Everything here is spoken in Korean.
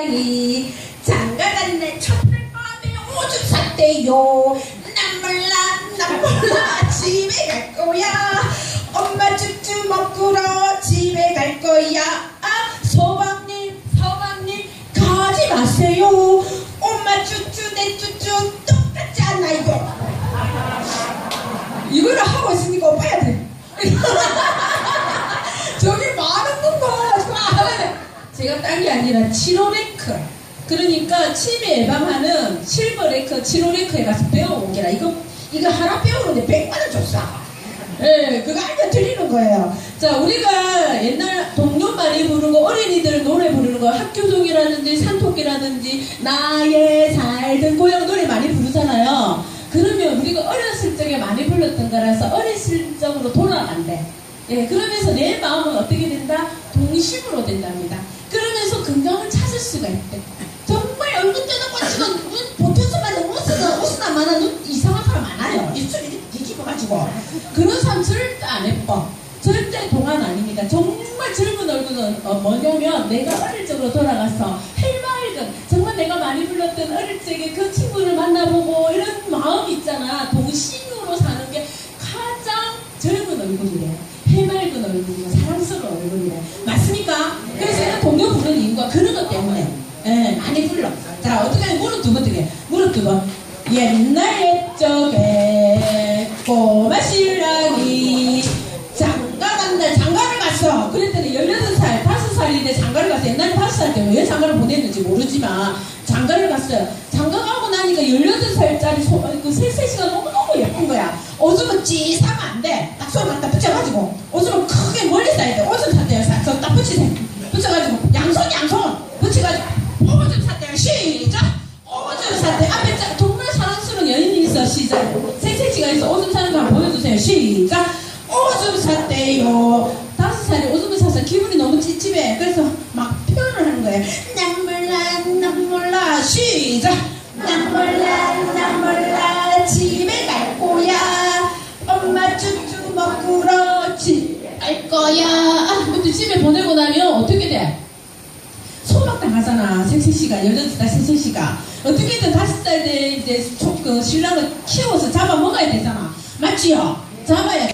이 장가간 내 첫날 밤에 오줌 쌌대요. 난 몰라 난 몰라. 집에 갈 거야. 엄마 쭈쭈 먹으러 집에 갈 거야. 아 서방님 서방님 가지 마세요. 엄마 쭈쭈 내 쭈쭈 똑같잖아 이거. 이거를 하고 있으니까 오빠야 돼 저기 많은 건가 제가 딴 게 아니라 7호랭크 그러니까 치매 예방하는 실버랭크 7호랭크에 가서 배워온 게라 이거 이거 하나 배우는데 100만원 줬어 예, 그거 알려 드리는 거예요. 자, 우리가 옛날 동요 많이 부르고 어린이들 노래 부르는 거 학교송이라든지 산토끼라든지 나의 살던 고향 노래 많이 부르잖아요. 그러면 우리가 어렸을 적에 많이 불렀던 거라서 어렸을 적으로 돌아간대. 예, 그러면서 내 마음은 어떻게 된다? 동심으로 된답니다. 수가 있대. 정말 얼굴 뜯어고치고 보태서만 웃으나 웃으나 마나 눈 이상한 사람 많아요. 입술이 뒤집어가지고 그런 사람 절대 안 예뻐. 절대 동안 아닙니다. 정말 젊은 얼굴은 어, 뭐냐면 내가 어릴 적으로 돌아가서 해맑은 정말 내가 많이 불렀던 어릴 적에 그 친구를 만나보고 이런 마음 있잖아. 동심으로 사는 게 가장 젊은 얼굴이래. 해맑은 얼굴이고 사랑스러운 얼굴이래. 맞습니까? 그래서 제가 동요 부르는 이유가 많이 불러. 자, 어떻게 하면 무릎 두번 뜨게. 무릎 두 번. 옛날 옛적에 꼬마 신랑이 장가 간다 장가를 갔어. 그랬더니 18살 5살인데 장가를 갔어. 옛날에 5살 때 왜 장가를 보냈는지 모르지만 장가를 갔어요 장가 가고 나니까 18살짜리 소, 그 세세시가 너무너무 예쁜 거야. 오줌은 찌사면 안 돼 딱 손 갖다 붙여가지고. 오줌은 크게 멀리 싸야 돼. 오줌 샀대요. 싹딱 붙이세요. 붙여가지고 오줌 샀대요. 다섯 살에 오줌을 사서 기분이 너무 찝찝해 그래서 막 표현을 하는 거예요. 난 몰라 난 몰라. 시작. 난 몰라 난 몰라. 집에 갈 거야. 엄마 쭈쭈 먹으러 집에 갈 거야. 아, 근데 집에 보내고 나면 어떻게 돼? 소박당하잖아. 여덟 살 섹시씨가. 어떻게든 다섯 살 때 이제 초- 그 신랑을 키워서 잡아 먹어야 되잖아. 맞지요? 잡아야